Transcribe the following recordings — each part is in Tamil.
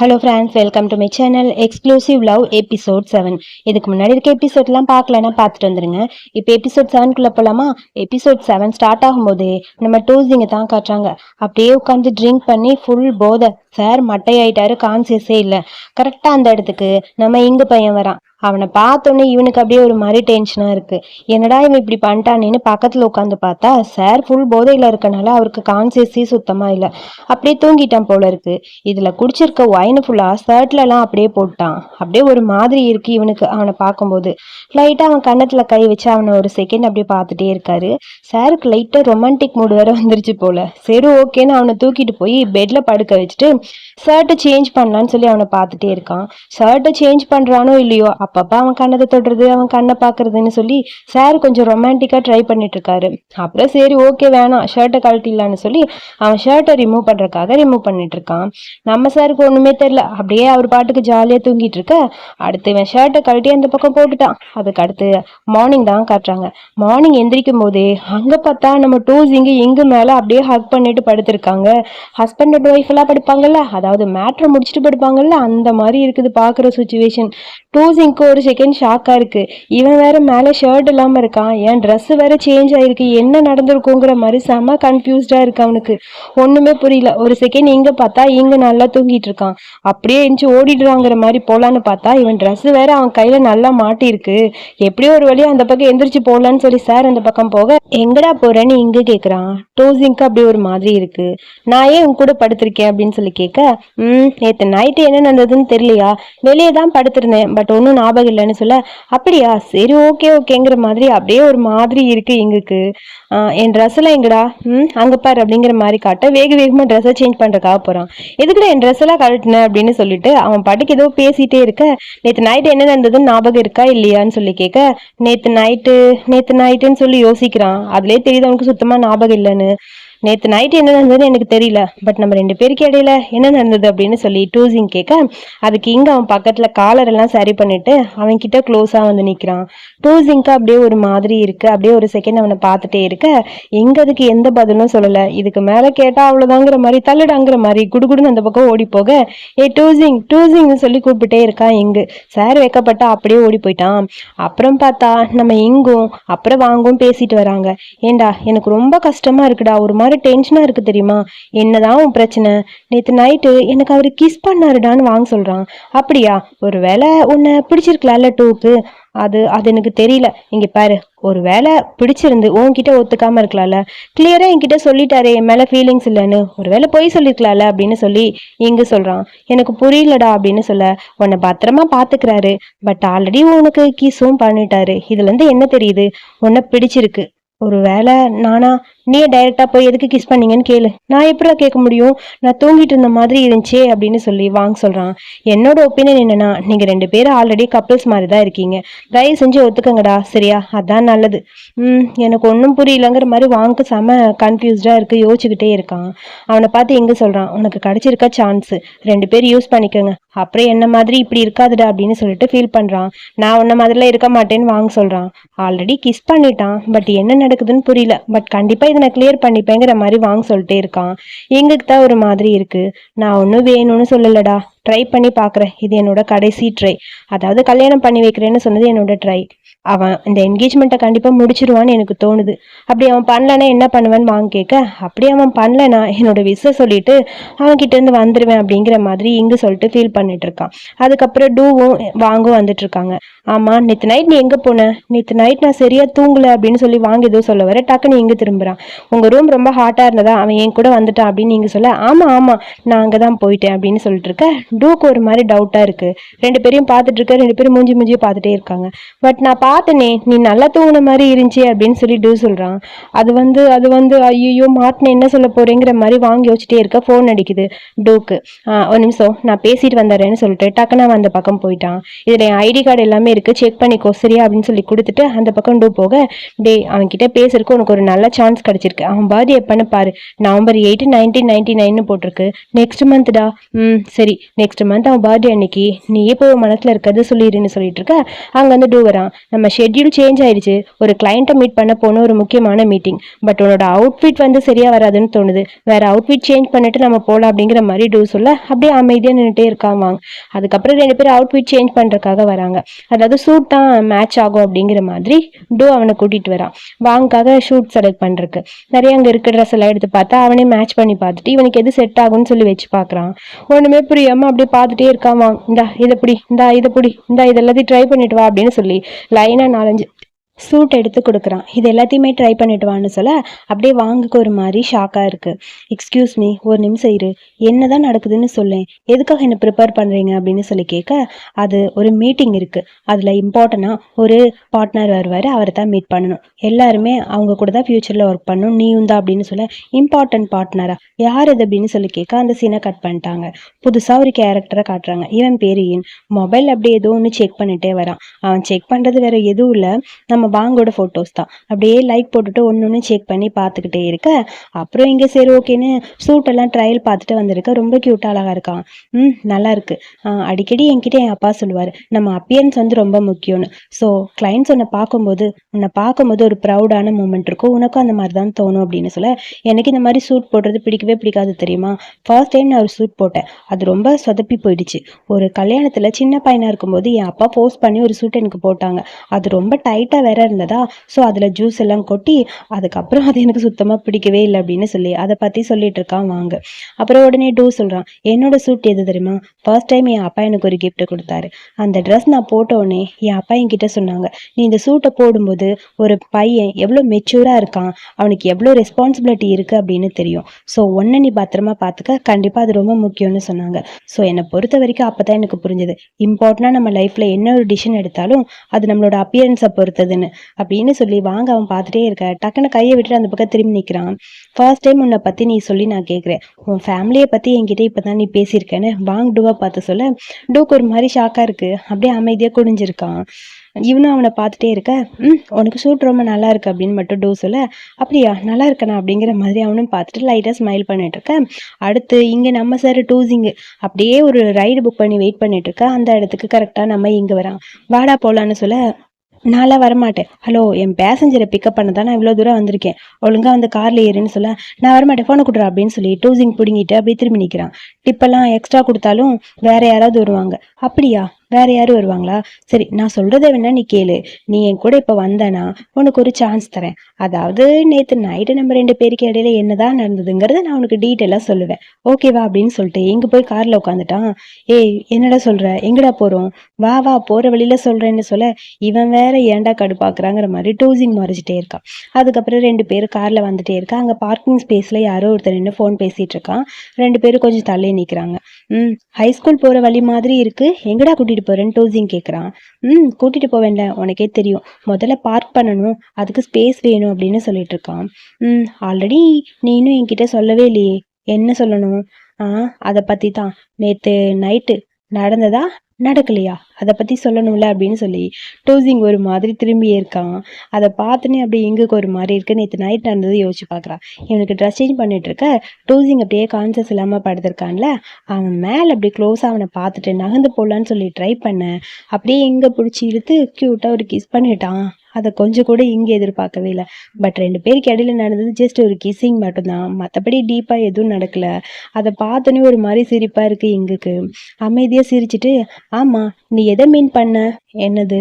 Hello friends welcome to my channel exclusive love episode seven இதுக்கு முன்னாடி இருக்க எபிசோட்லாம் பார்க்கலன்னா பார்த்துட்டு வந்துருங்க. இப்போ எபிசோட் செவன்குள்ளே போகலாமா எபிசோட் செவன் ஸ்டார்ட் ஆகும்போதே நம்ம டூஸிங்க தான் காட்டுறாங்க. அப்படியே உட்காந்து ட்ரிங்க் பண்ணி ஃபுல் போதை. சார் மட்டையாயிட்டாரு கான்சியஸே இல்லை. கரெக்டாக அந்த இடத்துக்கு நம்ம இங்கு பையன் வரான். அவனை பார்த்தோன்னே இவனுக்கு அப்படியே ஒரு மாதிரி டென்ஷனாக இருக்குது என்னடா இவன் இப்படி பண்ணிட்டானேன்னு பக்கத்தில் உட்காந்து பார்த்தா சார் ஃபுல் போதையில் இருக்கனால அவருக்கு கான்சியஸே சுத்தமாக இல்லை. அப்படியே தூங்கிட்டான் போல இருக்கு. இதில் குடிச்சிருக்க ஒயின் ஃபுல்லாக ஷர்ட்லலாம் அப்படியே போட்டான். அப்படியே ஒரு மாதிரி இருக்கு இவனுக்கு அவனை பார்க்கும்போது. லைட்டாக அவன் கன்னத்தில் கை வச்சு அவனை ஒரு செகண்ட் அப்படியே பார்த்துட்டே இருக்காரு. சாருக்கு லைட்டாக ரொமான்டிக் மூடு வேற வந்துருச்சு போல. சரி ஓகேன்னு அவனை தூக்கிட்டு போய் பெட்டில் படுக்க வச்சுட்டு ஷர்ட்டை சேஞ்ச் பண்ணலான்னு சொல்லி அவனை பார்த்துட்டே இருக்கான். ஷர்ட்டை சேஞ்ச் பண்ணுறானோ இல்லையோ அப்பப்போ அவன் கண்ணத்தை தொடுறது அவன் கண்ணை பார்க்கறதுன்னு சொல்லி சார் கொஞ்சம் ரொமான்டிக்காக ட்ரை பண்ணிட்டு இருக்காரு அப்புறம் சரி ஓகே வேணாம் ஷர்ட்டை கழட்டிடலான்னு சொல்லி அவன் ஷர்ட்டை ரிமூவ் பண்ணுறக்காக ரிமூவ் பண்ணிட்டு இருக்கான் நம்ம சாருக்கு ஒன்றுமே தெரில அப்படியே அவர் பாட்டுக்கு ஜாலியாக தூங்கிட்டு இருக்க அடுத்து இவன் ஷர்ட்டை கழட்டி அந்த பக்கம் போட்டுட்டான். அதுக்கு அடுத்து மார்னிங் தான் காட்டுறாங்க. மார்னிங் எந்திரிக்கும் போதே அங்கே பார்த்தா நம்ம டூஸ் இங்கே இங்கு மேலே அப்படியே ஹக் பண்ணிட்டு படுத்திருக்காங்க. ஹஸ்பண்ட் அண்ட் ஒய்ஃப் எல்லாம் படுப்பாங்கல்ல? அதாவது மேட்ரை முடிச்சுட்டு படுப்பாங்கல்ல? அந்த மாதிரி இருக்குது பார்க்குற சுச்சுவேஷன் டூசிங்க்கு ஒரு செகண்ட் ஷாக்காக இருக்குது இவன் வேற மேலே ஷர்ட் இல்லாமல் இருக்கான். என் ட்ரெஸ் வேறு சேஞ்ச் ஆகிருக்கு என்ன நடந்திருக்குங்கிற மாதிரி செம கன்ஃபியூஸ்டாக இருக்கு அவனுக்கு. ஒன்றுமே புரியல. ஒரு செகண்ட் இங்கே பார்த்தா இங்கே நல்லா தூங்கிட்டு இருக்கான். அப்படியே எந்திச்சு ஓடிடுறாங்கிற மாதிரி போகலான்னு பார்த்தா இவன் ட்ரெஸ் வேற அவன் கையில் நல்லா மாட்டியிருக்கு. எப்படியோ ஒரு வழியாக அந்த பக்கம் எந்திரிச்சு போகலான்னு சொல்லி சார் அந்த பக்கம் போக எங்கடா போகிறேன்னு இங்கே கேட்குறான் டோசிங்க்கு அப்படி ஒரு மாதிரி இருக்குது நான் ஏன் உன் கூட படுத்திருக்கேன்? அப்படின்னு சொல்லி கேட்க ம் நேற்று நைட்டு என்ன நடந்ததுன்னு தெரியலையா? வெளியே தான் படுத்திருந்தேன். பட் ஒன்றும் ஞாபகம் இல்லைன்னு சொல்ல அப்படியா? சரி ஓகே ஓகேங்கிற மாதிரி அப்படியே ஒரு மாதிரி இருக்கு எங்களுக்கு. என் ட்ரெஸ் எல்லாம் எங்கடா? ம் அங்கே பாரு அப்படிங்கிற மாதிரி காட்ட வேக வேகமாக ட்ரெஸ்ஸை சேஞ்ச் பண்ணுறக்காக போகிறான் எதுக்குடா என் ட்ரெஸ் எல்லாம் கழட்டினேன் அப்படின்னு சொல்லிட்டு அவன் பாட்டுக்கு ஏதோ பேசிகிட்டே இருக்க நேற்று நைட்டு என்ன நடந்ததுன்னு ஞாபகம் இருக்கா? இல்லையான்னு சொல்லி கேட்க நேற்று நைட்டு நேற்று நைட்டுன்னு சொல்லி யோசிக்கிறான். அதுலேயே தெரியுது அவனுக்கு சுத்தமாக ஞாபகம் இல்லைன்னு. நேற்று நைட் என்ன நடந்ததுன்னு எனக்கு தெரியல. பட் நம்ம ரெண்டு பேருக்கு இடையில என்ன நடந்தது அப்படின்னு சொல்லி டூசிங் கேட்க அதுக்கு இங்கே அவன் பக்கத்தில் காலர் எல்லாம் சரி பண்ணிட்டு அவன் கிட்ட க்ளோஸாக வந்து நிற்கிறான் டூசிங்க்கு அப்படியே ஒரு மாதிரி இருக்கு. அப்படியே ஒரு செகண்ட் அவனை பார்த்துட்டே இருக்க. எங்க அதுக்கு எந்த பதிலும் சொல்லலை. இதுக்கு மேலே கேட்டால் அவ்வளோதாங்கிற மாதிரி தள்ளுடாங்கிற மாதிரி குடுகுடுன்னு அந்த பக்கம் ஓடி போக ஏ டூசிங் டூசிங்னு சொல்லி கூப்பிட்டே இருக்கான் இங்கு. சார் வைக்கப்பட்டா அப்படியே ஓடி போயிட்டான். அப்புறம் பார்த்தா நம்ம இங்கும் அப்புறம் வாங்கும் பேசிட்டு வராங்க. ஏண்டா எனக்கு ரொம்ப கஷ்டமா இருக்குடா. ஒரு மாதிரி டென்ஷனா இருக்கு தெரியுமா? என்னதான் உன் பிரச்சனை? நேற்று நைட்டு எனக்கு அவர் கிஸ் பண்ணாருடான்னு வாங்க சொல்றான். அப்படியா? ஒரு வேளை உன்னை பிடிச்சிருக்கலாம்ல டூக்கு அது அது எனக்கு தெரியல. இங்க பாரு ஒரு வேளை பிடிச்சிருந்து உன்கிட்ட ஒத்துக்காம இருக்கலாம்ல? கிளியரா என்கிட்ட சொல்லிட்டாரு என் மேல ஃபீலிங்ஸ் இல்லைன்னு. ஒரு வேளை பொய் சொல்லிருக்கலாம்ல அப்படின்னு சொல்லி இங்கு சொல்றான். எனக்கு புரியலடா அப்படின்னு சொல்ல உன்னை பத்திரமா பாத்துக்கிறாரு. பட் ஆல்ரெடி உனக்கு கிஸும் பண்ணிட்டாரு. இதுல இருந்து என்ன தெரியுது? உன்னை பிடிச்சிருக்கு. ஒரு வேளை நானா நீயே டைரக்டா போய் எதுக்கு கிஸ் பண்ணீங்கன்னு கேளு. நான் எப்படா கேட்க முடியும்? நான் தூங்கிட்டு இருந்த மாதிரி இருந்துச்சே அப்படின்னு சொல்லி வாங்க சொல்றான். என்னோட ஒப்பீனியன் என்னன்னா நீங்க ரெண்டு பேரும் ஆல்ரெடி கப்பிள்ஸ் மாதிரி தான் இருக்கீங்க. தயவு செஞ்சு ஒத்துக்கங்கடா சரியா? அதான் நல்லது. ம் எனக்கு ஒன்றும் புரியலங்கிற மாதிரி வாங்க செம கன்ஃபியூஸ்டா இருக்கு யோசிச்சுக்கிட்டே இருக்கான். அவனை பார்த்து எங்க சொல்றான்? உனக்கு கிடைச்சிருக்க சான்ஸ் ரெண்டு பேரும் யூஸ் பண்ணிக்கோங்க. அப்புறம் என்ன மாதிரி இப்படி இருக்காதுடா அப்படின்னு சொல்லிட்டு ஃபீல் பண்றான். நான் உன்ன மாதிரிலாம் இருக்க மாட்டேன்னு வாங்க சொல்றான். ஆல்ரெடி கிஸ் பண்ணிட்டான் பட் என்ன நடக்குதுன்னு புரியல. பட் கண்டிப்பா நான் கிளியர் பண்ணிப்பேங்கிற மாதிரி வாங்க சொல்லிட்டே இருக்கான். எங்களுக்கு தான் ஒரு மாதிரி இருக்கு. நான் ஒன்றும் வேணும்னு சொல்லலடா. ட்ரை பண்ணி பார்க்குறேன் இது என்னோட கடைசி ட்ரை அதாவது கல்யாணம் பண்ணி வைக்கிறேன்னு சொன்னது என்னோட ட்ரை அவன் இந்த என்கேஜ்மெண்ட்டை கண்டிப்பாக முடிச்சிருவான்னு எனக்கு தோணுது. அப்படி அவன் பண்ணலன்னா என்ன பண்ணுவேன்னு வாங்க கேட்க அப்படி அவன் பண்ணலனா என்னோட விசை சொல்லிட்டு அவன் வந்துடுவேன் அப்படிங்கிற மாதிரி இங்கு சொல்லிட்டு ஃபீல் பண்ணிட்டு இருக்கான். அதுக்கப்புறம் டூவும் வாங்கும் வந்துட்டு இருக்காங்க. நேற்று நைட் நீ எங்கே போன? நேற்று நைட் நான் சரியாக தூங்கலை அப்படின்னு சொல்லி வாங்க ஏதோ சொல்ல வர டக்குன்னு இங்கே திரும்புகிறான் உங்கள் ரூம் ரொம்ப ஹாட்டாக இருந்ததா? அவன் என் கூட வந்துட்டான் அப்படின்னு நீங்கள் சொல்ல ஆமாம் ஆமாம் நான் அங்கே தான் போயிட்டேன் அப்படின்னு சொல்லிட்டு இருக்க டூக்கு ஒரு மாதிரி டவுட்டாக இருக்குது ரெண்டு பேரையும் பார்த்துட்டு இருக்க ரெண்டு பேரும் மூஞ்சி மூஞ்சி பார்த்துட்டே இருக்காங்க. பட் நான் பார்த்தனே நீ நல்லா தூங்குன மாதிரி இருந்துச்சு அப்படின்னு சொல்லி டூ சொல்றான். அது வந்து அது வந்து ஐயோ மாட்டின என்ன சொல்ல போறேங்கிற மாதிரி வாங்கி வச்சுட்டே இருக்க ஃபோன் அடிக்குது. டூக்கு. ஆஹ் ஒரு நிமிஷம் நான் பேசிட்டு வந்துடுறேன்னு சொல்லிட்டு டக்குன்னு அவன் அந்த பக்கம் போயிட்டான். இதுல என் ஐடி கார்டு எல்லாமே இருக்கு செக் பண்ணிக்கோ சரியா அப்படின்னு சொல்லி கொடுத்துட்டு அந்த பக்கம் டூ போக டேய் அவன்கிட்ட பேசுறதுக்கு உனக்கு ஒரு நல்ல சான்ஸ் கிடைச்சிருக்கு. அவன் பர்த்டே எப்பன்னு பாரு. நவம்பர் எயிட்டு நைன்டீன் நைன்டி நைன்னு போட்டிருக்கு நெக்ஸ்ட் மந்த்டா ம் சரி. நெக்ஸ்ட் மந்த் அவன் பர்த்டே அன்னைக்கு. நீயே போய் மனசில் மனசுல இருக்கிறது சொல்லிடுன்னு சொல்லிட்டு இருக்க. அங்கே வந்து டூ வரான். நம்ம நம்ம ஷெட்யூல் சேஞ்ச் ஆயிடுச்சு. ஒரு கிளைண்ட்டை மீட் பண்ண போன ஒரு முக்கியமான மீட்டிங் பட் உன்னோட அவுட்ஃபிட் வந்து சரியா வராதுன்னு தோணுது. வேற அவுட்ஃபிட் சேஞ்ச் பண்ணிட்டு நம்ம போகலாம் அப்படிங்கிற மாதிரி டூ சொல்ல அப்படியே அமைதியாக நின்றுட்டே இருக்காங்க வாங்க அதுக்கப்புறம் ரெண்டு பேரும் அவுட்ஃபிட் சேஞ்ச் பண்ணுறக்காக வராங்க. அதாவது சூட் தான் மேட்ச் ஆகும் அப்படிங்கிற மாதிரி டூ அவனை கூட்டிட்டு வரான். வாங்காக ஷூட் செலக்ட் பண்ணுறக்கு நிறைய அங்கே இருக்க ட்ரெஸ் எல்லாம் எடுத்து பார்த்தா அவனே மேட்ச் பண்ணி பார்த்துட்டு இவனுக்கு எது செட் ஆகும்னு சொல்லி வச்சு பார்க்குறான். ஒன்றுமே புரியாமல் அப்படியே பார்த்துட்டே இருக்கான் வாங்க இந்தா இதை பிடி இந்தா இதை பிடி இந்தா இதெல்லாத்தையும் ட்ரை பண்ணிட்டு வா அப்படின்னு சொல்லி லைனாக நாலஞ்சு சூட் எடுத்து கொடுக்குறான். இது எல்லாத்தையுமே ட்ரை பண்ணிட்டு வான்னு சொல்ல அப்படியே வாங்குக்கு ஒரு மாதிரி ஷாக்காக இருக்கு. எக்ஸ்கியூஸ் மீ ஒரு நிமிஷம் இரு. என்னதான் நடக்குதுன்னு சொல்லேன் எதுக்காக என்ன ப்ரிப்பேர் பண்ணுறீங்க அப்படின்னு சொல்லி கேட்க அது ஒரு மீட்டிங் இருக்கு. அதில் இம்பார்ட்டண்ட்டாக ஒரு பார்ட்னர் வருவார். அவரை தான் மீட் பண்ணணும். எல்லாருமே அவங்க கூட தான் ஃப்யூச்சரில் ஒர்க் பண்ணணும். நீயும் தான் அப்படின்னு சொல்ல இம்பார்ட்டன்ட் பார்ட்னரா யார் இது? அப்படின்னு சொல்லி கேட்க அந்த சீனை கட் பண்ணிட்டாங்க. புதுசாக ஒரு கேரக்டரை காட்டுறாங்க. இவன் பேர் ஏன் மொபைல் அப்படியே ஏதோ ஒன்று செக் பண்ணிட்டே வரான். அவன் செக் பண்ணுறது வேற எதுவும் இல்லை. நம்ம பாங்கோட ஃபோட்டோஸ் தான். அப்படியே லைக் போட்டுட்டு ஒன்று ஒன்று செக் பண்ணி பார்த்துக்கிட்டே இருக்க. அப்புறம் இங்கே சரி ஓகேன்னு சூட் எல்லாம் ட்ரையல் பார்த்துட்டு வந்திருக்க. ரொம்ப க்யூட்டாக அழகாக இருக்கான். ம் நல்லா இருக்கு. ஆஹ் அடிக்கடி என்கிட்ட என் அப்பா சொல்லுவார் நம்ம அப்பியன்ஸ் வந்து ரொம்ப முக்கியம்னு. ஸோ கிளைண்ட்ஸ் உன்னை பார்க்கும்போது உன்னை பார்க்கும்போது ஒரு ப்ரௌடான மூமெண்ட் இருக்கும். உனக்கும் அந்த மாதிரி தான் தோணும் அப்படின்னு சொல்ல எனக்கு இந்த மாதிரி சூட் போடுறது பிடிக்கவே பிடிக்காது தெரியுமா? ஃபர்ஸ்ட் டைம் நான் ஒரு சூட் போட்டேன். அது ரொம்ப சொதப்பி போயிடுச்சு. ஒரு கல்யாணத்தில் சின்ன பையனாக இருக்கும்போது என் அப்பா போஸ்ட் பண்ணி ஒரு சூட் எனக்கு போட்டாங்க. அது ரொம்ப டைட்டாக வேற இருந்ததா? ஸோ அதில் ஜூஸ் எல்லாம் கொட்டி அதுக்கப்புறம் அது எனக்கு சுத்தமாக பிடிக்கவே இல்லை அப்படின்னு சொல்லி அதை பற்றி சொல்லிட்டு இருக்கான் வாங்க. அப்புறம் உடனே டூ சொல்கிறான் என்னோட சூட் எது தெரியுமா? ஃபர்ஸ்ட் டைம் என் அப்பா எனக்கு ஒரு கிஃப்ட் கொடுத்தாரு. அந்த ட்ரெஸ் நான் போட்ட உடனே என் அப்பா என்கிட்ட சொன்னாங்க நீ இந்த சூட்டை போடும்போது ஒரு பையன் எவ்வளோ மெச்சூராக இருக்கான் அவனுக்கு எவ்வளோ ரெஸ்பான்சிபிலிட்டி இருக்குது அப்படின்னு தெரியும். ஸோ ஒன்றை நீ பத்திரமா பார்த்துக்க கண்டிப்பாக அது ரொம்ப முக்கியம்னு சொன்னாங்க. ஸோ என்னை பொறுத்த வரைக்கும் அப்போ தான் எனக்கு புரிஞ்சது. இம்பார்ட்டண்டாக நம்ம லைஃப்பில் என்ன ஒரு டிசிஷன் எடுத்தாலும் அது நம்மளோட அப்பியரன்ஸை பொறுத்ததுன்னு. அப்படின்னு சொல்லி வாங்க அவன் பார்த்துட்டே இருக்க டக்குன்னு கையை விட்டுட்டு அந்த பக்கம் திரும்பி நிற்கிறான் ஃபர்ஸ்ட் டைம் உன்னை பற்றி நீ சொல்லி நான் கேட்குறேன் உன் ஃபேமிலியை பற்றி என்கிட்ட இப்போ தான் நீ பேசியிருக்கேன்னு வாங்க டூவா பார்த்து சொல்ல டூக்கு ஒரு மாதிரி ஷாக்காக இருக்குது அப்படியே அமைதியாக குடிஞ்சிருக்கான் இவனும் அவனை பார்த்துட்டே இருக்க ம் உனக்கு சூட் ரொம்ப நல்லா இருக்கு அப்படின்னு மட்டும் டூ சொல்ல அப்படியா நல்லா இருக்கணா அப்படிங்கிற மாதிரி அவனும் பார்த்துட்டு லைட்டாக ஸ்மைல் பண்ணிட்டு இருக்க. அடுத்து இங்கே நம்ம சார் டூசிங்கு அப்படியே ஒரு ரைடு புக் பண்ணி வெயிட் பண்ணிட்டு இருக்க. அந்த இடத்துக்கு கரெக்டாக நம்ம இங்கே வரான். வாடா போகலான்னு சொல்ல நான்லாம் வரமாட்டேன். ஹலோ என் பேசஞ்சரை பிக்கப் பண்ண தான் நான் இவ்வளோ தூரம் வந்திருக்கேன். ஒழுங்கா வந்து காரில் ஏறுன்னு சொல்ல நான் வரமாட்டேன் ஃபோனை கொடுறா அப்படின்னு சொல்லி டூசிங் பிடுங்கிட்டு அப்படியே திரும்பி நிற்கிறான் டிப்பெல்லாம் எக்ஸ்ட்ரா கொடுத்தாலும் வேற யாராவது வருவாங்க. அப்படியா? வேற யாரும் வருவாங்களா? சரி நான் சொல்றதை வேணா நீ கேளு. நீ என் கூட இப்போ வந்தனா உனக்கு ஒரு சான்ஸ் தரேன். அதாவது நேற்று நைட்டு நம்ம ரெண்டு பேருக்கு இடையில என்னதான் நடந்ததுங்கிறத நான் உனக்கு டீட்டெயிலாக சொல்லுவேன். ஓகேவா அப்படின்னு சொல்லிட்டு எங்க போய் கார்ல உட்காந்துட்டான் ஏய் என்னடா சொல்ற? எங்கடா போறோம்? வா வா போற வழியில சொல்றேன்னு சொல்ல இவன் வேற ஏன்டா கடுப்பாக்குறாங்கிற மாதிரி டூசிங் மறைச்சிட்டே இருக்கான். அதுக்கப்புறம் ரெண்டு பேரும் கார்ல வந்துட்டே இருக்கா அங்க பார்க்கிங் ஸ்பேஸ்ல யாரோ ஒருத்தர் நின்று ஃபோன் பேசிட்டு இருக்கான். ரெண்டு பேரும் கொஞ்சம் தள்ளி நிக்கிறாங்க. ம் ஹை ஸ்கூல் போற வழி மாதிரி இருக்கு. எங்கடா கூட்டிட்டு போறேன்னு டூசிங் கேக்குறான். ம் கூட்டிட்டு போவேன்ல உனக்கே தெரியும். முதல்ல பார்க் பண்ணணும் அதுக்கு ஸ்பேஸ் வேணும் அப்படின்னு சொல்லிட்டு இருக்கான் ம் ஆல்ரெடி நீனும் என்கிட்ட சொல்லவே இல்லையே. என்ன சொல்லணும்? ஆ அதை பத்தி தான் நேத்து நைட்டு நடந்ததா? நடக்கலையா? அதை பற்றி சொல்லணும்ல அப்படின்னு சொல்லி டூசிங் ஒரு மாதிரி திரும்பியே இருக்கான். அதை பார்த்துனே அப்படியே எங்குக்கு ஒரு மாதிரி இருக்கு. நேற்று நைட் நடந்தது யோசிச்சு பார்க்குறான். இவனுக்கு ட்ரெஸ் சேஞ்ச் பண்ணிட்டு இருக்க டூசிங் அப்படியே கான்சியஸ் இல்லாமல் படுத்திருக்கான்ல. அவன் மேலே அப்படி க்ளோஸாக அவனை பார்த்துட்டு நகர்ந்து போடலான்னு சொல்லி ட்ரை பண்ணேன் அப்படியே எங்கே பிடிச்சி இழுத்து க்யூட்டாக ஒரு கிஸ் பண்ணிட்டான். அதை கொஞ்சம் கூட இங்கே எதிர்பார்க்கவே இல்லை. பட் ரெண்டு பேருக்கு இடையில நடந்தது ஜஸ்ட் ஒரு கிஸ்ஸிங் மட்டும்தான். மற்றபடி டீப்பாக எதுவும் நடக்கல. அதை பார்த்தோன்னே ஒரு மாதிரி சிரிப்பாக இருக்குது எங்குக்கு அமைதியாக சிரிச்சிட்டு ஆமாம் நீ எதை மீன் பண்ண? என்னது?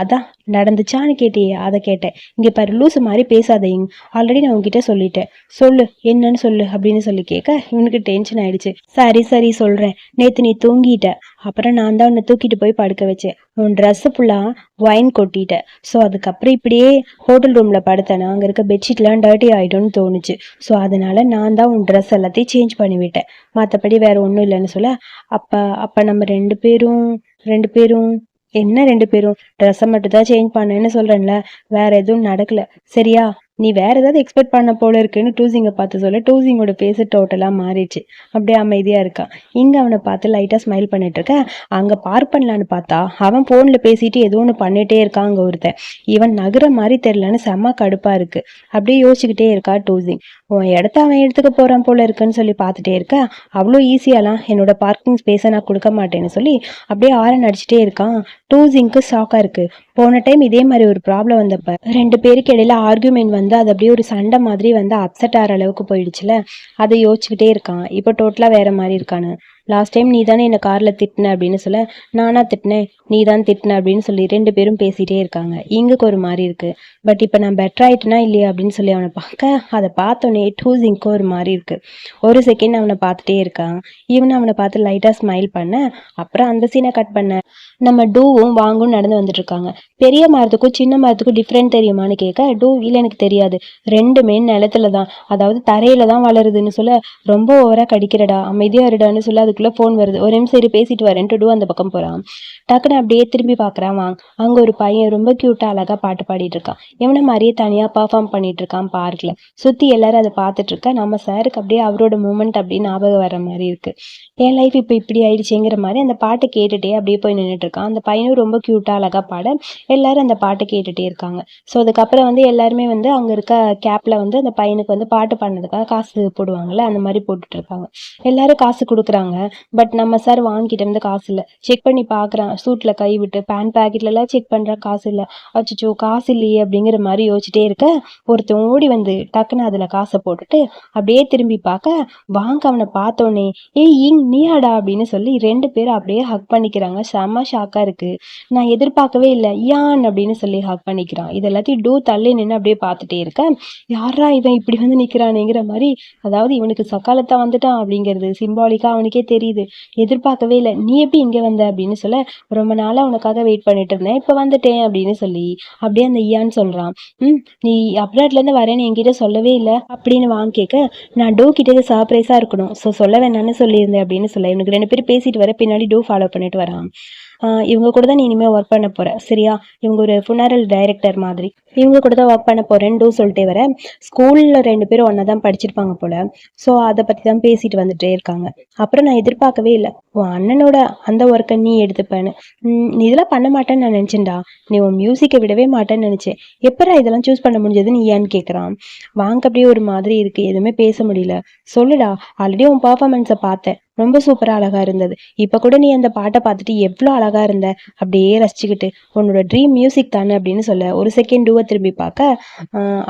அதான். நடந்துச்சான்னு கேட்டியே அதை கேட்டேன். இங்கே பாரு லூசு மாதிரி பேசாதீங்க ஆல்ரெடி நான் உங்ககிட்ட சொல்லிட்டேன். சொல்லு என்னன்னு சொல்லு அப்படின்னு சொல்லி கேட்க இவனுக்கு டென்ஷன் ஆயிடுச்சு. சரி சரி சொல்கிறேன் நேற்று நீ தூங்கிட்ட. அப்புறம் நான் தான் உன்னை தூக்கிட்டு போய் படுக்க வச்சேன். உன் ட்ரெஸ்ஸு ஃபுல்லாக ஒயின் கொட்டிட்டேன் ஸோ அதுக்கப்புறம் இப்படியே ஹோட்டல் ரூமில் படுத்தேன். அங்கே இருக்க பெட்ஷீட்லாம் டர்ட்டி ஆகிடும்னு தோணுச்சு. ஸோ அதனால நான் தான் உன் ட்ரெஸ் எல்லாத்தையும் சேஞ்ச் பண்ணிவிட்டேன் மற்றபடி வேறு ஒன்றும் இல்லைன்னு சொல்ல அப்போ அப்போ நம்ம ரெண்டு பேரும் ரெண்டு பேரும் என்ன ரெண்டு பேரும்? ட்ரெஸ்ஸை மட்டும் தான் சேஞ்ச் பண்ணேன்னு சொல்கிறேன்ல வேற எதுவும் நடக்கல. சரியா? நீ வேற ஏதாவது எக்ஸ்பெக்ட் பண்ண போல இருக்குன்னு டூசிங்கை பார்த்து சொல்ல டூசிங்கோட பேச டோட்டலாக மாறிடுச்சு. அப்படியே அமைதியாக இருக்கான் இங்கே அவனை பார்த்து லைட்டாக ஸ்மைல் பண்ணிட்டு இருக்க. அங்கே பார்க் பண்ணலான்னு பார்த்தா அவன் ஃபோனில் பேசிட்டு ஏதோ ஒன்று பண்ணிட்டே இருக்கான் அங்கே ஒருத்தன். இவன் நகர மாதிரி தெரிலன்னு செம்ம கடுப்பாக இருக்கு. அப்படியே யோசிச்சுக்கிட்டே இருக்கா டூசிங். உன் இடத்த அவன் எடுத்துக்க போகிறான் போல இருக்குன்னு சொல்லி பார்த்துட்டே இருக்க. அவ்வளோ ஈஸியாலாம் என்னோட பார்க்கிங் ஸ்பேஸை நான் கொடுக்க மாட்டேன்னு சொல்லி அப்படியே ஆரன் அடிச்சுட்டே இருக்கான். டூசிங்க்கு ஷாக்காக இருக்குது போன டைம் இதே மாதிரி ஒரு ப்ராப்ளம் வந்தப்ப ரெண்டு பேருக்கு இடையில ஆர்குமெண்ட் வந்து அது அப்படியே ஒரு சண்டை மாதிரி வந்து அப்செட் ஆகிற அளவுக்கு போயிடுச்சுல? அதை யோசிச்சுக்கிட்டே இருக்கான். இப்போ டோட்டலாக வேற மாதிரி இருக்கானு லாஸ்ட் டைம் நீ தானே என்னை காரில் திட்டின அப்படின்னு சொல்ல நானா திட்டினேன் நீ தான் திட்டின அப்படின்னு சொல்லி ரெண்டு பேரும் பேசிகிட்டே இருக்காங்க. இங்குக்கு ஒரு மாதிரி இருக்குது பட் இப்போ நான் பெட்டர் ஆயிட்டேனா இல்லையா அப்படின்னு சொல்லி அவனை பார்க்க அதை பார்த்தோன்னே டூ ஜிங்க்கு ஒரு மாதிரி இருக்குது ஒரு செகண்ட் அவனை பார்த்துட்டே இருக்கான். ஈவன் அவனை பார்த்து லைட்டாக ஸ்மைல் பண்ண அப்புறம் அந்த சீனை கட் பண்ண. நம்ம டூவும் வாங்கும் நடந்து வந்துட்டு இருக்காங்க. பெரிய மரத்துக்கும் சின்ன மரத்துக்கும் டிஃப்ரெண்ட் தெரியுமான்னு கேட்க டூ இல்லை எனக்கு தெரியாது. ரெண்டுமே நிலத்துல தான் அதாவது தரையில தான் வளருதுன்னு சொல்ல ரொம்ப ஓவராக கடிக்கிறடா அமைதியாக இருடான்னு சொல்ல அதுக்கு அதுக்குள்ளே ஃபோன் வருது. ஒரு நிமிஷம் சரி பேசிட்டு வரேன்ட்டு டூ அந்த பக்கம் போகிறான் டக்குன்னு அப்படியே திரும்பி பார்க்கறான் வாங்க. அங்கே ஒரு பையன் ரொம்ப க்யூட்டாக அழகாக பாட்டு பாடிட்டு இருக்கான் இவனை மாதிரியே தனியாக பர்ஃபார்ம் பண்ணிட்டு இருக்கான் சுற்றி சுத்தி எல்லாரும் அதை பார்த்துட்டு நம்ம சாருக்கு அப்படியே அவரோட மூமெண்ட் அப்படியே ஞாபகம் வர மாதிரி இருக்கு. என் லைஃப் இப்போ இப்படி ஆயிடுச்சுங்கிற மாதிரி அந்த பாட்டை கேட்டுட்டே அப்படியே போய் நின்றுட்டு இருக்கான். அந்த பையனும் ரொம்ப க்யூட்டாக அழகாக பாட எல்லாரும் அந்த பாட்டை கேட்டுட்டே இருக்காங்க. ஸோ அதுக்கப்புறம் வந்து எல்லாருமே வந்து அங்கே இருக்க கேப்பில் வந்து அந்த பையனுக்கு வந்து பாட்டு பாடினதுக்காக காசு போடுவாங்கல்ல அந்த மாதிரி போட்டுட்டு இருக்காங்க. எல்லாரும் காசு கொடுக்குறாங்க. பட் நம்ம சார் வாங்கிட்ட இருந்து காசு இல்லை. செக் பண்ணி பார்க்குறான் சூட்டில் கை விட்டு பேண்ட் பேக்கெட்லலாம் செக் பண்ணுற காசு இல்லை. அச்சோ காசு இல்லையே அப்படிங்கிற மாதிரி யோசிச்சுட்டே இருக்க. ஒருத்தன் ஓடி வந்து டக்குன்னு அதில் காசை போட்டுட்டு அப்படியே திரும்பி பார்க்க வாங்க அவனை பார்த்தோன்னே ஏய் இங் நீயாடா? அப்படின்னு சொல்லி ரெண்டு பேரும் அப்படியே ஹக் பண்ணிக்கிறாங்க. செம்ம ஷாக்காக இருக்கு. நான் எதிர்பார்க்கவே இல்லை. யான்? அப்படின்னு சொல்லி ஹக் பண்ணிக்கிறான். இது எல்லாத்தையும் டூ தள்ளி நின்று அப்படியே பார்த்துட்டே இருக்க. யாரா இவன் இப்படி வந்து நிற்கிறானுங்கிற மாதிரி அதாவது இவனுக்கு சக்காலத்தான் வந்துட்டான் அப்படிங்கிறது சிம்பாலிக்காக அவனுக்கே தெரியுது. எதிர்பார்க்கவே இல்லை. நீ எப்படி இங்கே வந்த? அப்படின்னு சொல்ல ரொம்ப நாளாக உனக்காக வெயிட் பண்ணிட்டு இருந்தேன். இப்போ வந்துட்டேன். அப்படின்னு சொல்லி அப்படியே அந்த ஐயான்னு சொல்கிறான் ம் நீ அப்ராட்லேருந்து வரேன்னு என்கிட்ட சொல்லவே இல்லை. அப்படின்னு வாங்க கேட்க நான் டோ கிட்டே சர்ப்ரைஸாக இருக்கணும். ஸோ சொல்ல வேணான்னு சொல்லியிருந்தேன். அப்படின்னு சொல்ல இவனுக்கு ரெண்டு பேரும் பேசிட்டு வர பின்னாடி டோ ஃபாலோ பண்ணிட்டு வரான். ஆஹ் இவங்க கூட தான் நீ இனிமேல் ஒர்க் பண்ண போற. சரியா? இவங்க ஒரு ஃபுனரல் டைரக்டர் மாதிரி. இவங்க கூட தான் ஒர்க் பண்ண போகிறேன் டூ சொல்லிட்டே வர. ஸ்கூல்ல ரெண்டு பேரும் ஒன்றா தான் படிச்சிருப்பாங்க போல. ஸோ அதை பற்றி தான் பேசிட்டு வந்துட்டே இருக்காங்க. அப்புறம் நான் எதிர்பார்க்கவே இல்லை. உன் அண்ணனோட அந்த ஒர்க்கை நீ எடுத்துப்பேன்னு. நீ இதெல்லாம் பண்ண மாட்டேன்னு நான் நினச்சேன்டா. நீ உன் மியூசிக்கை விடவே மாட்டேன்னு நினச்சேன். எப்பரா இதெல்லாம் சூஸ் பண்ண முடிஞ்சது நீ ஏன்னு கேட்குறான் வாங்க அப்படியே ஒரு மாதிரி இருக்கு. எதுவுமே பேச முடியல. சொல்லுடா. ஆல்ரெடி உன் பர்ஃபார்மன்ஸை பார்த்தேன். ரொம்ப சூப்பராக அழகாக இருந்தது. இப்போ கூட நீ அந்த பாட்டை பார்த்துட்டு எவ்வளோ அழகாக இருந்த? அப்படியே ரசிச்சுக்கிட்டு உன்னோட ட்ரீம் மியூசிக் தானே அப்படின்னு சொல்ல ஒரு செகண்ட் டூவை திரும்பி பார்க்க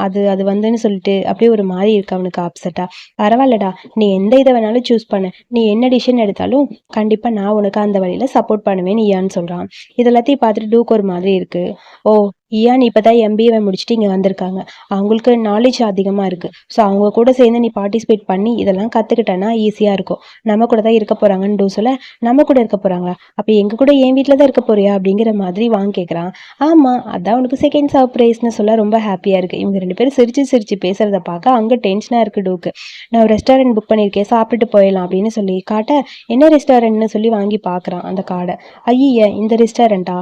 அது அது வந்துன்னு சொல்லிட்டு அப்படியே ஒரு மாதிரி இருக்கு அவனுக்கு ஆப்செட்டாக பரவாயில்லடா நீ எந்த இதை வேணாலும் சூஸ் பண்ணு. நீ என்ன டிசிஷன் எடுத்தாலும் கண்டிப்பாக நான் உனக்கு அந்த வழியில் சப்போர்ட் பண்ணுவேன் நீயான்னு சொல்கிறான் இதெல்லாத்தையும் பார்த்துட்டு டூக்கு ஒரு மாதிரி இருக்கு. ஓ இயான் இப்பதான் எம்பிஏ முடிச்சுட்டு இங்கே வந்திருக்காங்க? அவங்களுக்கு நாலேஜ் அதிகமாக இருக்கு. ஸோ அவங்க கூட சேர்ந்து நீ பார்ட்டிசிபேட் பண்ணி இதெல்லாம் கற்றுக்கிட்டேன்னா ஈஸியாக இருக்கும். நம்ம கூட தான் இருக்க போகிறாங்கன்னு டூ சொல்ல நம்ம கூட இருக்க போகிறாங்களா அப்போ எங்கள் கூட என் வீட்டில் தான் இருக்க போறியா? அப்படிங்கிற மாதிரி வாங்க கேட்குறான் ஆமா அதான் உனக்கு செகண்ட் சர்ப்ரைஸ்னு சொல்ல ரொம்ப ஹாப்பியாக இருக்குது இவங்க ரெண்டு பேரும் சிரித்து சிரித்து பேசுறத பார்க்க அங்கே டென்ஷனாக இருக்கு டூக்கு நான் ஒரு ரெஸ்டாரண்ட் புக் பண்ணியிருக்கேன் சாப்பிட்டுட்டு போயிடலாம் அப்படின்னு சொல்லி காட்ட என்ன ரெஸ்டாரண்ட்னு சொல்லி வாங்கி பார்க்குறான் அந்த கார்டை ஐய இந்த ரெஸ்டாரண்ட்டா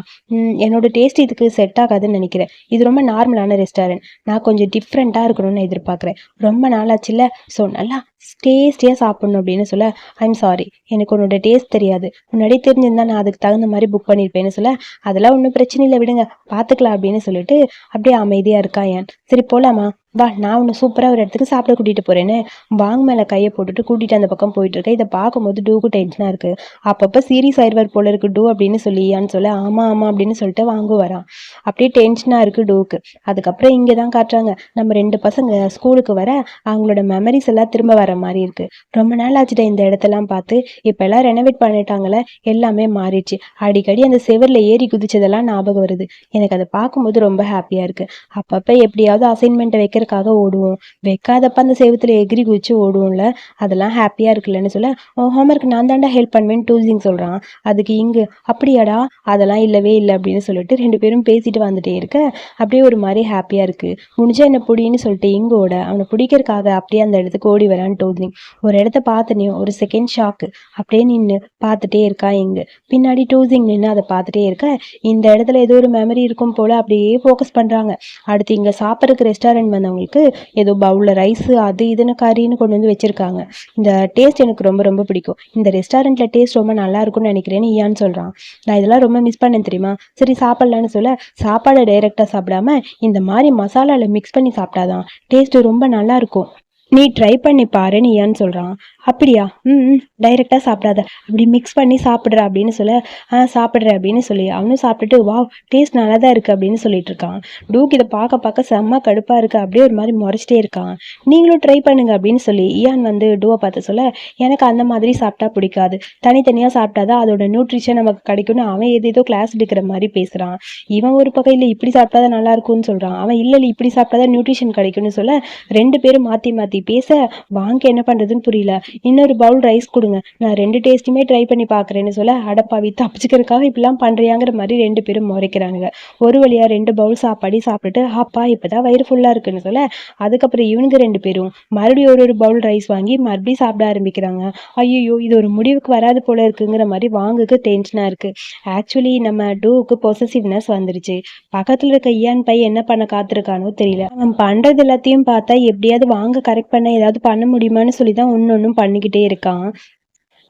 என்னோட டேஸ்ட் இதுக்கு செட் ஆகாதுன்னு நினைக்கிறேன். இது ரொம்ப நார்மலான ரெஸ்டாரண்ட் நான் கொஞ்சம் டிஃப்ரெண்ட்டாக இருக்கணும்னு எதிர்பார்க்குறேன். ரொம்ப நாளாச்சுல்ல? ஸோ நல்லா டேஸ்டியாக சாப்பிடணும் அப்படின்னு சொல்ல ஐம் சாரி எனக்கு உன்னோட டேஸ்ட் தெரியாது. முன்னாடி தெரிஞ்சிருந்தா நான் அதுக்கு தகுந்த மாதிரி புக் பண்ணியிருப்பேன்னு சொல்ல அதெல்லாம் ஒன்றும் பிரச்சனை இல்லை விடுங்க. பார்த்துக்கலாம் அப்படின்னு சொல்லிட்டு அப்படியே அமைதியாக இருக்கா ஏன். சரி போலாமா வா நான் உன்னை சூப்பராக ஒரு இடத்துக்கு சாப்பிட கூட்டிகிட்டு போகிறேன்னு வாங்க மேலே கையை போட்டுட்டு கூட்டிகிட்டு அந்த பக்கம் போயிட்டு இருக்கேன் இதை பார்க்கும்போது டூக்கு டென்ஷனாக இருக்குது அப்பப்போ சீரியஸ் ஆயிடுவார் போல இருக்கு டூ அப்படின்னு சொல்லியான்னு சொல்ல ஆமாம் ஆமாம் அப்படின்னு சொல்லிட்டு வாங்க வரான் அப்படியே டென்ஷனாக இருக்குது டூக்கு. அதுக்கப்புறம் இங்கே தான் காட்டுறாங்க. நம்ம ரெண்டு பசங்க ஸ்கூலுக்கு வர அவங்களோட மெமரிஸ் எல்லாம் திரும்ப வர மாதிரி இருக்கு. ரொம்ப நாள் ஆச்சுட்டா இந்த இடத்தெல்லாம் பார்த்து. இப்போ எல்லாம் ரெனோவேட் பண்ணிட்டாங்களே எல்லாமே மாறிடுச்சு. அடிக்கடி அந்த செவரில் ஏறி குதிச்சதெல்லாம் ஞாபகம் வருது. எனக்கு அதை பார்க்கும்போது ரொம்ப ஹாப்பியாக இருக்கு. அப்பப்போ எப்படியாவது அசைன்மெண்ட்டை வைக்கிறதுக்காக ஓடுவோம். வைக்காதப்ப அந்த செவத்துல எகிரி குதிச்சு ஓடுவோம்ல அதெல்லாம் ஹாப்பியாக இருக்குல்லன்னு சொல்ல ஹோம்ஒர்க் நான் தாண்டா ஹெல்ப் பண்ணுவேன்னு டூசிங் சொல்கிறான் அதுக்கு இங்கு அப்படியாடா அதெல்லாம் இல்லவே இல்லை அப்படின்னு சொல்லிட்டு ரெண்டு பேரும் பேசிட்டு வந்துட்டே இருக்க அப்படியே ஒரு மாதிரி ஹாப்பியாக இருக்கு. முடிஞ்சா என்ன பிடின்னு சொல்லிட்டு இங்கோட அவனை பிடிக்கிறதுக்காக அப்படியே அந்த இடத்துக்கு ஓடி வரான்னு டூசிங் ஒரு இடத்த பார்த்தனே ஒரு செகண்ட் ஷாக்கு அப்படியே நின்று பார்த்துட்டே இருக்கா இங்கு. பின்னாடி டூசிங் நின்று அதை பார்த்துட்டே இருக்க இந்த இடத்துல ஏதோ ஒரு மெமரி இருக்கும் போல அப்படியே ஃபோக்கஸ் பண்ணுறாங்க அடுத்து இங்கே சாப்பிட்றதுக்கு ரெஸ்டாரண்ட் வந்தவங்களுக்கு ஏதோ பவுலில் ரைஸு அது இதுன்னு கறின்னு கொண்டு வந்து வச்சிருக்காங்க. இந்த டேஸ்ட் எனக்கு ரொம்ப ரொம்ப பிடிக்கும். இந்த ரெஸ்டாரண்ட்ல டேஸ்ட் ரொம்ப நல்லா இருக்கும்னு நினைக்கிறேன்னு ஈயான்னு சொல்கிறான் நான் இதெல்லாம் ரொம்ப மிஸ் பண்ணேன் தெரியுமா? சரி சாப்பிட்லான்னு சொல்ல சாப்பாடை டைரெக்டாக சாப்பிடாம இந்த மாதிரி மசாலாவில் மிக்ஸ் பண்ணி சாப்பிட்டாதான் டேஸ்ட் ரொம்ப நல்லா இருக்கும். நீ ட்ரை பண்ணி பாருன்னு ஏன்னு சொல்கிறான் அப்படியா? ம் டைரெக்டாக சாப்பிடாத. அப்படி மிக்ஸ் பண்ணி சாப்பிட்ற அப்படின்னு சொல்ல ஆ சாப்பிட்ற அப்படின்னு சொல்லி அவனும் சாப்பிட்டுட்டு வா டேஸ்ட் நல்லா தான் இருக்குது அப்படின்னு சொல்லிட்டு இருக்கான். டூக் இதை பார்க்க பார்க்க செம்ம கடுப்பாக இருக்குது அப்படியே ஒரு மாதிரி முறைச்சிட்டே இருக்கான். நீங்களும் ட்ரை பண்ணுங்க அப்படின்னு சொல்லி இயான் வந்து டூவை பார்த்து சொல்ல எனக்கு அந்த மாதிரி சாப்பிட்டா பிடிக்காது. தனித்தனியாக சாப்பிட்டாதான் அதோட நியூட்ரிஷன் நமக்கு கிடைக்கும்னு அவன் எது ஏதோ கிளாஸ் எடுக்கிற மாதிரி பேசுகிறான் இவன் ஒரு பக்கம் இல்லை இப்படி சாப்பிட்டா தான் நல்லா இருக்கும்னு சொல்கிறான் அவன் இல்லை இல்லை இப்படி சாப்பிட்டாதான் நியூட்ரிஷன் கிடைக்கும்னு சொல்ல ரெண்டு பேரும் மாற்றி மாற்றி பேச வாங்க என்ன பண்ணுறதுன்னு புரியல. இன்னொரு பவுல் ரைஸ் கொடுங்க. நான் ரெண்டு டேஸ்ட்டுமே ட்ரை பண்ணி பார்க்குறேன்னு சொல்ல அடப்பாவி தப்பிச்சுக்கிறதுக்காக இப்படிலாம் பண்ணுறியாங்கிற மாதிரி ரெண்டு பேரும் முறைக்கிறாங்க. ஒரு வழியாக ரெண்டு பவுல் சாப்பாடி சாப்பிட்டுட்டு அப்பா இப்போ தான் வயிறு ஃபுல்லாக இருக்குன்னு சொல்ல அதுக்கப்புறம் இவனுங்க ரெண்டு பேரும் மறுபடியும் ஒரு ஒரு பவுல் ரைஸ் வாங்கி மறுபடியும் சாப்பிட ஆரம்பிக்கிறாங்க. ஐயோ இது ஒரு முடிவுக்கு வராது போல இருக்குங்கிற மாதிரி வாங்குக்கு டென்ஷனாக இருக்குது ஆக்சுவலி நம்ம டூவுக்கு பொசசிவ்னஸ் வந்துருச்சு. பக்கத்தில் இருக்க ஐயான் பை என்ன பண்ண காத்திருக்கானோ தெரியல. அவன் பண்ணுறது எல்லாத்தையும் பார்த்தா எப்படியாவது வாங்க கரெக்ட் பண்ண ஏதாவது பண்ண முடியுமான்னு சொல்லி தான் ஒன்று ஒன்றும் பண்ணிக்கிட்டே இருக்கான்.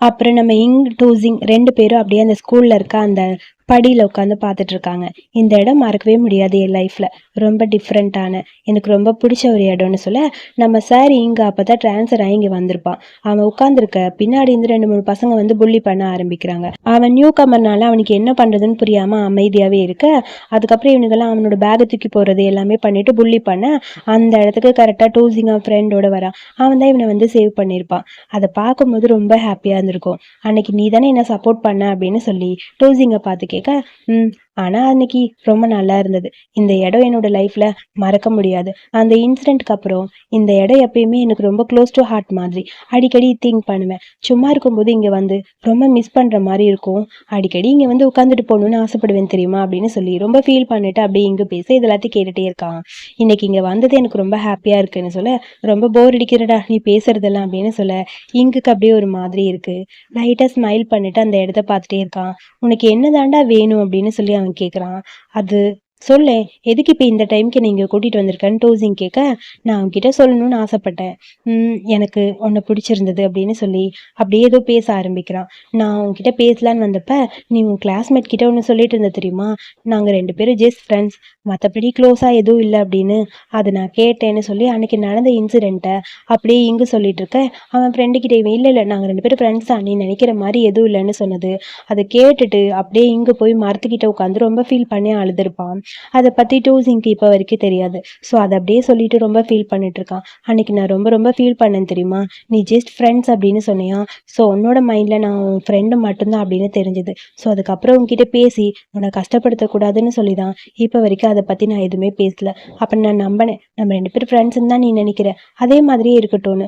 அப்புறம் நம்ம இங் டூசிங் ரெண்டு பேரும் அப்படியே அந்த ஸ்கூலில் இருக்க அந்த படியில் உட்காந்து பார்த்துட்டு இருக்காங்க இந்த இடம் மறக்கவே முடியாது என் லைஃப்பில் ரொம்ப டிஃப்ரெண்ட்டான எனக்கு ரொம்ப பிடிச்ச ஒரு இடம்னு சொல்ல நம்ம சார் இங்கே அப்போ தான் ட்ரான்ஸ்ஃபர் ஆகி இங்கே வந்திருப்பான். அவன் உட்காந்துருக்க பின்னாடி இருந்து ரெண்டு மூணு பசங்க வந்து புள்ளி பண்ண ஆரம்பிக்கிறாங்க. அவன் நியூ கமர்னால அவனுக்கு என்ன பண்ணுறதுன்னு புரியாமல் அமைதியாகவே இருக்க அதுக்கப்புறம் இவனுக்கெல்லாம் அவனோட பேகை தூக்கி போகிறது எல்லாமே பண்ணிட்டு புள்ளி பண்ண அந்த இடத்துக்கு கரெக்டாக டூசிங் அவன் ஃப்ரெண்டோட வரான். அவன் தான் இவனை வந்து சேவ் பண்ணியிருப்பான் அதை பார்க்கும்போது ரொம்ப ஹாப்பியாக இருந்திருக்கும். அன்னைக்கு நீ தானே என்ன சப்போர்ட் பண்ண அப்படின்னு சொல்லி டூசிங்கை பார்த்து கேட்க ம் ஆனால் அன்னைக்கு ரொம்ப நல்லா இருந்தது. இந்த இடம் என்னோட லைஃப்பில் மறக்க முடியாது. அந்த இன்சிடெண்ட்க்கு அப்புறம் இந்த இடம் எப்பயுமே எனக்கு ரொம்ப க்ளோஸ் டு ஹார்ட் மாதிரி. அடிக்கடி திங்க் பண்ணுவேன். சும்மா இருக்கும்போது இங்கே வந்து ரொம்ப மிஸ் பண்ணுற மாதிரி இருக்கும். அடிக்கடி இங்கே வந்து உட்காந்துட்டு போகணுன்னு ஆசைப்படுவேன் தெரியுமா? அப்படின்னு சொல்லி ரொம்ப ஃபீல் பண்ணிட்டு அப்படியே இங்கே பேச இது எல்லாத்தையும் கேட்டுகிட்டே இருக்கான். இன்னைக்கு இங்கே வந்தது எனக்கு ரொம்ப ஹாப்பியாக இருக்குன்னு சொல்ல ரொம்ப போர் அடிக்கிறடா நீ பேசுறதெல்லாம் அப்படின்னு சொல்ல இங்குக்கு அப்படியே ஒரு மாதிரி இருக்கு. லைட்டாக ஸ்மைல் பண்ணிட்டு அந்த இடத்த பார்த்துட்டே இருக்கான். உனக்கு என்ன தாண்டா வேணும் அப்படின்னு சொல்லி அவன் கேட்குறான் அது சொல்லேன் எதுக்கு இப்போ இந்த டைம்க்கு நீங்கள் கூட்டிகிட்டு வந்திருக்கேன்னு டோசிங் கேட்க நான் அவன்கிட்ட சொல்லணும்னு ஆசைப்பட்டேன். எனக்கு உன்னை பிடிச்சிருந்தது அப்படின்னு சொல்லி அப்படியே ஏதோ பேச ஆரம்பிக்கிறான். நான் உன்கிட்ட பேசலான்னு வந்தப்ப நீ உன் கிளாஸ்மேட் கிட்ட ஒன்று சொல்லிட்டு இருந்த தெரியுமா? நாங்கள் ரெண்டு பேரும் ஜஸ்ட் ஃப்ரெண்ட்ஸ் மற்றபடி க்ளோஸாக எதுவும் இல்லை அப்படின்னு அதை நான் கேட்டேன்னு சொல்லி அன்னைக்கு நடந்த இன்சிடெண்ட்டை அப்படியே இங்கு சொல்லிட்டு இருக்கேன் அவன் ஃப்ரெண்டு கிட்டே இல்லை இல்லை நாங்கள் ரெண்டு பேரும் ஃப்ரெண்ட்ஸ் தான் நீ நினைக்கிற மாதிரி எதுவும் இல்லைன்னு சொன்னது. அதை கேட்டுட்டு அப்படியே இங்கே போய் மரத்துக்கிட்ட உட்காந்து ரொம்ப ஃபீல் பண்ணி அழுதுருப்பான். அதை பற்றி டூசிங்க்கு இப்போ வரைக்கும் தெரியாது. ஸோ அதை அப்படியே சொல்லிட்டு ரொம்ப ஃபீல் பண்ணிட்டு இருக்கான். அன்னைக்கு நான் ரொம்ப ரொம்ப ஃபீல் பண்ணேன் தெரியுமா? நீ ஜஸ்ட் ஃப்ரெண்ட்ஸ் அப்படின்னு சொன்னியா? ஸோ உன்னோட மைண்டில் நான் உன் ஃப்ரெண்டு மட்டும்தான் அப்படின்னு தெரிஞ்சது. ஸோ அதுக்கப்புறம் உங்ககிட்ட பேசி உன்னை கஷ்டப்படுத்தக்கூடாதுன்னு சொல்லி தான் இப்போ வரைக்கும் அதை பற்றி நான் எதுவுமே பேசல. அப்போ நான் நம்பினேன். நம்ம ரெண்டு பேரும் ஃப்ரெண்ட்ஸ்ன்னு தான் நீ நினைக்கிற? அதே மாதிரியே இருக்கட்டும்னு.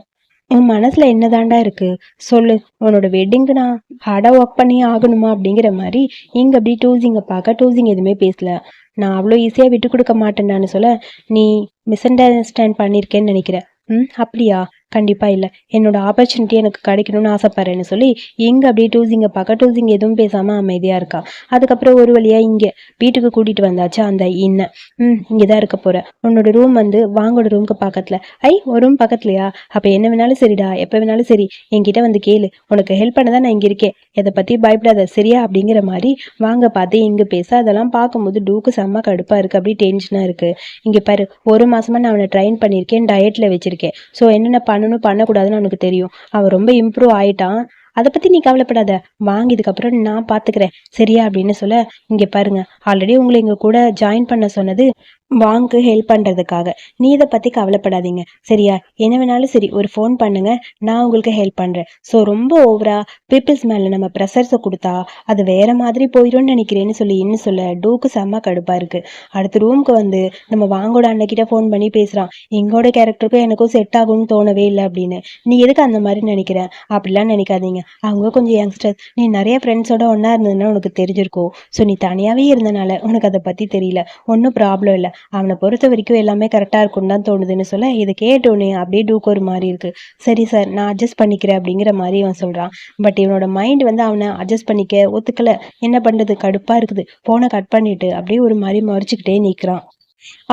உன் மனசுல என்னதாண்டா இருக்கு? சொல்லு. உன்னோட வெட்டிங்க்கு நான் ஹார்டாக ஒர்க் பண்ணி ஆகணுமா அப்படிங்கிற மாதிரி இங்கே அப்படி டூசிங்கை பார்க்க டூசிங் எதுவுமே பேசல. நான் அவ்வளோ ஈஸியாக விட்டு கொடுக்க மாட்டேன்டான்னு சொல்ல. நீ மிஸ் அண்டர்ஸ்டாண்ட் பண்ணியிருக்கேன்னு நினைக்கிறேன் ம்? அப்படியா? கண்டிப்பாக இல்லை. என்னோட ஆப்பர்ச்சுனிட்டி எனக்கு கிடைக்கணும்னு ஆசைப்பட்றேன்னு சொல்லி இங்கே அப்படியே டூசிங்கை பார்க்க டூசிங் எதுவும் பேசாமல் அமைதியாக இருக்கா. அதுக்கப்புறம் ஒரு வழியாக இங்கே வீட்டுக்கு கூட்டிகிட்டு வந்தாச்சு அந்த இன்ன. ம் இங்கே தான் இருக்க போகிறேன் உன்னோட ரூம் வந்து வாங்கோட ரூமுக்கு பக்கத்தில். ஐ ஒரு ரூம் பக்கத்துலையா? அப்போ என்ன வேணாலும் சரிடா. எப்போ வேணாலும் சரி. என்கிட்ட வந்து கேளு. உனக்கு ஹெல்ப் பண்ண தான் நான் இங்கே இருக்கேன். எதை பற்றி பயப்படாத. சரியா? அப்படிங்கிற மாதிரி வாங்க பார்த்து இங்கே பேச. அதெல்லாம் பார்க்கும்போது டூக்கு செம்ம கடுப்பாக இருக்குது அப்படி டென்ஷனாக இருக்குது இங்கே பாரு ஒரு மாசமா நான் அவனை ட்ரைன் பண்ணியிருக்கேன் டயட்டில் வச்சுருக்கேன். ஸோ என்னென்ன பண்ணணும் பண்ணக்கூடாதுன்னு அவனுக்கு தெரியும். அவன் ரொம்ப இம்ப்ரூவ் ஆயிட்டான். அதை பத்தி நீ கவலைப்படாத. வாங்கியதுக்கப்புறம் நான் பாத்துக்கிறேன். சரியா? அப்படின்னு சொல்ல இங்க பாருங்க. ஆல்ரெடி உங்களை இங்க கூட ஜாயின் பண்ண சொன்னது வாங்க்கு ஹெல்ப் பண்ணுறதுக்காக நீ இதை பற்றி கவலைப்படாதீங்க. சரியா? என்ன வேணாலும் சரி ஒரு ஃபோன் பண்ணுங்க. நான் உங்களுக்கு ஹெல்ப் பண்ணுறேன் ஸோ ரொம்ப ஓவரா பீப்புள்ஸ் மேலே நம்ம ப்ரெஷர்ஸை கொடுத்தா அது வேற மாதிரி போயிடும்னு நினைக்கிறேன்னு சொல்லி இன்னும் சொல்ல டூக்கு செம்ம கடுப்பாக இருக்குது அடுத்த ரூமுக்கு வந்து நம்ம வாங்கோட அன்னைக்கிட்ட ஃபோன் பண்ணி பேசுகிறான் எங்களோட கேரக்டருக்கும் எனக்கும் செட் ஆகும்னு தோணவே இல்லை அப்படின்னு. நீ எதுக்கு அந்த மாதிரி நினைக்கிறேன் அப்படிலாம் நினைக்காதீங்க. அவங்க கொஞ்சம் யங்ஸ்டர்ஸ் நீ நிறைய ஃப்ரெண்ட்ஸோட ஒன்றா இருந்ததுன்னா உனக்கு தெரிஞ்சிருக்கும். ஸோ நீ தனியாகவே இருந்தனால உனக்கு அதை பற்றி தெரியல. ஒன்றும் ப்ராப்ளம் இல்லை. அவனை பொறுத்த வரைக்கும் எல்லாமே கரெக்டாக இருக்கும்னு தான் தோணுதுன்னு சொல்ல இதை கேட்டோன்னே அப்படியே டூக்கு ஒரு மாதிரி இருக்கு. சரி சார் நான் அட்ஜஸ்ட் பண்ணிக்கிறேன் அப்படிங்கிற மாதிரி அவன் சொல்கிறான் பட் இவனோட மைண்ட் வந்து அவனை அட்ஜஸ்ட் பண்ணிக்க ஒத்துக்கல. என்ன பண்ணுறது கடுப்பாக இருக்குது. ஃபோனை கட் பண்ணிட்டு அப்படியே ஒரு மாதிரி மறைச்சிக்கிட்டே நிற்கிறான்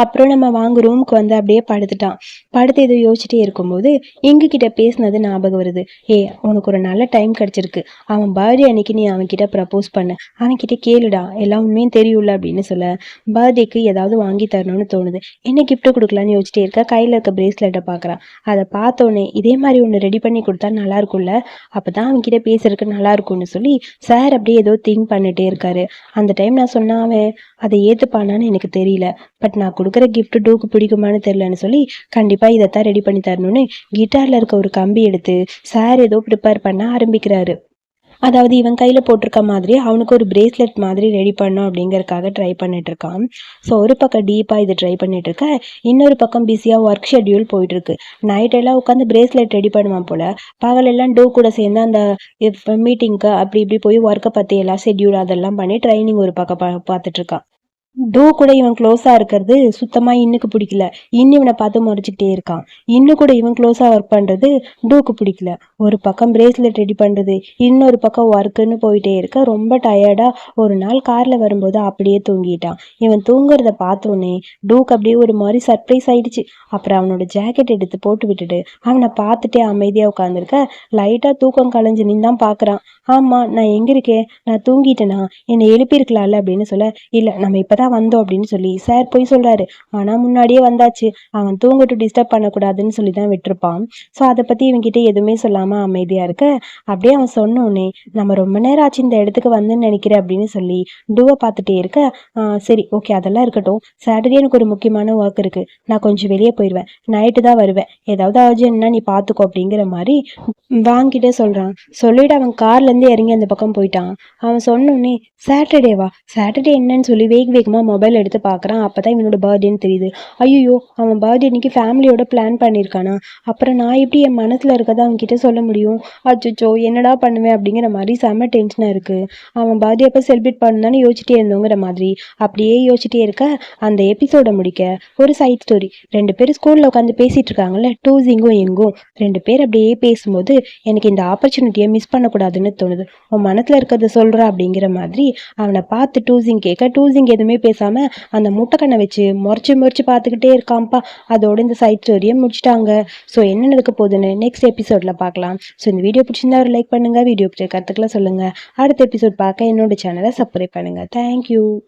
அப்புறம் நம்ம வாங்க ரூமுக்கு வந்து அப்படியே படுத்துட்டான். படுத்து ஏதோ யோசிச்சுட்டே இருக்கும்போது எங்க கிட்ட பேசினது ஞாபகம் வருது. ஏ உனக்கு ஒரு நல்ல டைம் கிடைச்சிருக்கு. அவன் பர்த்டே அன்னைக்கு நீ அவன்கிட்ட ப்ரப்போஸ் பண்ண. அவன்கிட்ட கேளுடா. எல்லா உண்மையும் தெரியும்ல அப்படின்னு சொல்ல பர்த்டேக்கு ஏதாவது வாங்கி தரணும்னு தோணுது. என்ன கிஃப்ட் கொடுக்கலான்னு யோசிச்சுட்டே இருக்கா? கையில் இருக்க பிரேஸ்லெட்டை பார்க்குறான் அதை பார்த்தோன்னே இதே மாதிரி ஒன்று ரெடி பண்ணி கொடுத்தா நல்லா இருக்கும்ல. அப்போ தான் அவன்கிட்ட பேசுறதுக்கு நல்லா இருக்கும்னு சொல்லி சார் அப்படியே ஏதோ திங்க் பண்ணிட்டே இருக்காரு. அந்த டைம் நான் சொன்னாவே அதை ஏற்றுப்பானான்னு எனக்கு தெரியல. பட் நான் கொடுக்குற கிஃப்ட் டூக்கு பிடிக்குமான்னு தெரியலன்னு சொல்லி கண்டிப்பாக இதைத்தான் ரெடி பண்ணி தரணும்னு கிட்டாரில் இருக்க ஒரு கம்பி எடுத்து சார் ஏதோ ப்ரிப்பேர் பண்ண ஆரம்பிக்கிறாரு. அதாவது இவன் கையில் போட்டிருக்க மாதிரி அவனுக்கு ஒரு பிரேஸ்லெட் மாதிரி ரெடி பண்ணும் அப்படிங்கறக்காக ட்ரை பண்ணிட்டு இருக்கான். ஸோ ஒரு பக்கம் டீப்பாக இது ட்ரை பண்ணிட்டு இருக்க இன்னொரு பக்கம் பிஸியாக ஒர்க் ஷெட்யூல் போயிட்டு இருக்கு. நைட் எல்லாம் உட்காந்து பிரேஸ்லெட் ரெடி பண்ணுவான் போல. பகலெல்லாம் டூ கூட சேர்ந்து அந்த மீட்டிங்க்கு அப்படி இப்படி போய் ஒர்க்கை பற்றி எல்லாம் ஷெட்யூல் அதெல்லாம் பண்ணி ட்ரைனிங் ஒரு பக்கம் பார்த்துட்ருக்கான் பார்த்துட்டு இருக்கான். டூ கூட இவன் க்ளோஸா இருக்கிறது சுத்தமா இன்னுக்கு பிடிக்கல. இன்னும் இவனை பார்த்து முறைச்சிக்கிட்டே இருக்கான். இன்னும் கூட இவன் க்ளோஸா ஒர்க் பண்றது டூக்கு பிடிக்கல. ஒரு பக்கம் பிரேஸ்லெட் ரெடி பண்றது இன்னொரு பக்கம் ஒர்க்குன்னு போயிட்டே இருக்க. ரொம்ப டயர்டா ஒரு நாள் கார்ல வரும்போது அப்படியே தூங்கிட்டான். இவன் தூங்குறத பார்த்தோன்னே டூக்கு அப்படியே ஒரு மாதிரி சர்ப்ரைஸ் ஆயிடுச்சு. அப்புறம் அவனோட ஜாக்கெட் எடுத்து போட்டு விட்டுட்டு அவனை பார்த்துட்டே அமைதியா உட்காந்துருக்க லைட்டா தூக்கம் கலைஞ்சு தான் பாக்குறான் ஆமா நான் எங்க இருக்கேன்? நான் தூங்கிட்டேனா? என்னை எழுப்பியிருக்கலாம்ல அப்படின்னு சொல்ல இல்லை நம்ம இப்பதான் வந்தோம் அப்படின்னு சொல்லி சார் போய் சொல்றாரு. ஆனா முன்னாடியே வந்தாச்சு. அவன் தூங்கட்டு டிஸ்டர்ப் பண்ணக்கூடாதுன்னு சொல்லி தான் விட்டுருப்பான். ஸோ அதை பத்தி இவன்கிட்ட எதுவுமே சொல்லாம அமைதியா இருக்க. அப்படியே அவன் சொன்னோடனே நம்ம ரொம்ப நேரம் ஆச்சு இந்த இடத்துக்கு வந்துன்னு நினைக்கிறேன் அப்படின்னு சொல்லி டூவை பார்த்துட்டே இருக்க. சரி ஓகே அதெல்லாம் இருக்கட்டும். சாட்டர்டே எனக்கு ஒரு முக்கியமான ஒர்க் இருக்கு. நான் கொஞ்சம் வெளியே போயிடுவேன் நைட்டு தான் வருவேன். ஏதாவது அர்ஜென்ட்னா நீ பார்த்துக்கோ அப்படிங்கிற மாதிரி வாங்கிட்டே சொல்றான். சொல்லிட்டு அவன் கார்ல இருந்து இறங்கி அந்த பக்கம் போயிட்டான். அவன் சொன்னோடனே சாட்டர்டேவா சாட்டர்டே என்னன்னு சொல்லி வேக வேகமா மொபைல் எடுத்து பார்க்குறான் அப்போ தான் இவனோட பர்த்டேன்னு தெரியுது. ஐயோ அவன் பர்த்டே இன்னைக்கு ஃபேமிலியோட பிளான் பண்ணியிருக்கானா அப்புறம் நான் எப்படி என் மனசில் இருக்கதை அவன் கிட்ட சொல்ல முடியும்? அச்சோ என்னடா பண்ணுவேன் அப்படிங்கிற மாதிரி செம்ம டென்ஷனா இருக்கு. அவன் பர்த்டே அப்போ செலிப்ரேட் பண்ணான்னு யோசிச்சிட்டே இருந்தோங்கிற மாதிரி. அப்படியே யோசிச்சிட்டே இருக்க அந்த எபிசோட முடிக்க. ஒரு சைட் ஸ்டோரி ரெண்டு பேரும் ஸ்கூல்ல உட்காந்து பேசிட்டு இருக்காங்கல்ல டூசிங்கும் எங்கும் ரெண்டு பேர் அப்படியே பேசும்போது எனக்கு இந்த ஆப்பர்ச்சுனிட்டியை மிஸ் பண்ணக்கூடாதுன்னு தோணுது. உன் மனசில் இருக்கிறத சொல்ற அப்படிங்கிற மாதிரி அவனை பார்த்து டூசிங் கேட்க டூசிங் எதுவுமே பேசாம அந்த முட்டைக்கண்ணை வச்சு முறைச்சு முறைச்சு பார்த்துக்கிட்டே இருக்கான்ப்பா. அதோட இந்த சைட் ஸ்டோரியை முடிச்சிட்டாங்க. ஸோ என்ன நடக்க போகுதுன்னு நெக்ஸ்ட் எபிசோட்ல பார்க்கலாம். ஸோ இந்த வீடியோ பிடிச்சிருந்தா ஒரு லைக் பண்ணுங்க. வீடியோ பிடிச்ச கருத்துக்களை சொல்லுங்க. அடுத்த எபிசோட் பார்க்க என்னோட சேனலை சப்ஸ்கிரைப் பண்ணுங்க. தேங்க்யூ